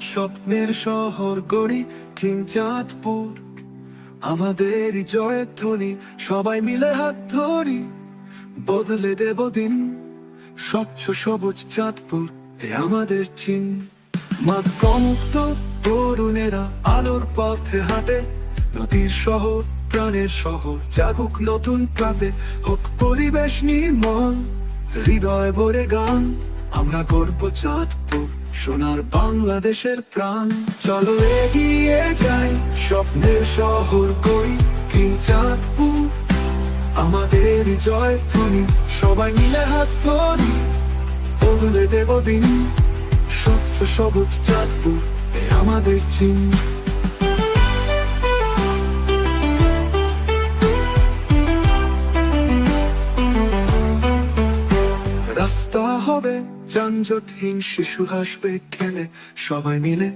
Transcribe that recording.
স্বপ্নের শহর গড়ি কিংচাঁদপুর আমাদের জয়ের ধ্বনি সবাই মিলে হাত ধরি। বদলে দেব দিন, স্বচ্ছ সবুজ চাঁদপুর, এ আমাদের চিন। মাতকমুক্ত তরুণেরা আলোর পথে হাঁটে, নদীর শহর, প্রাণের শহর, জাগুক নতুন প্রাতে হোক পরিবেশ নির্মল, হৃদয় ভরে গান। আমরা গর্ব চাঁদপুর, সোনার বাংলাদেশের প্রাণ। চলো এগিয়ে যাই, স্বপ্নের শহর করি কিং চাঁদপুর। আমাদের জয় ধ্বনি, সবাই মিলে হাত ধরি। বদলে দেব দিন সত্য সবুজ চাঁদপুর আমাদের চিন। রাস্তা হবে যানজটহীন শিশু হাসবে খেলে সবাই মিলে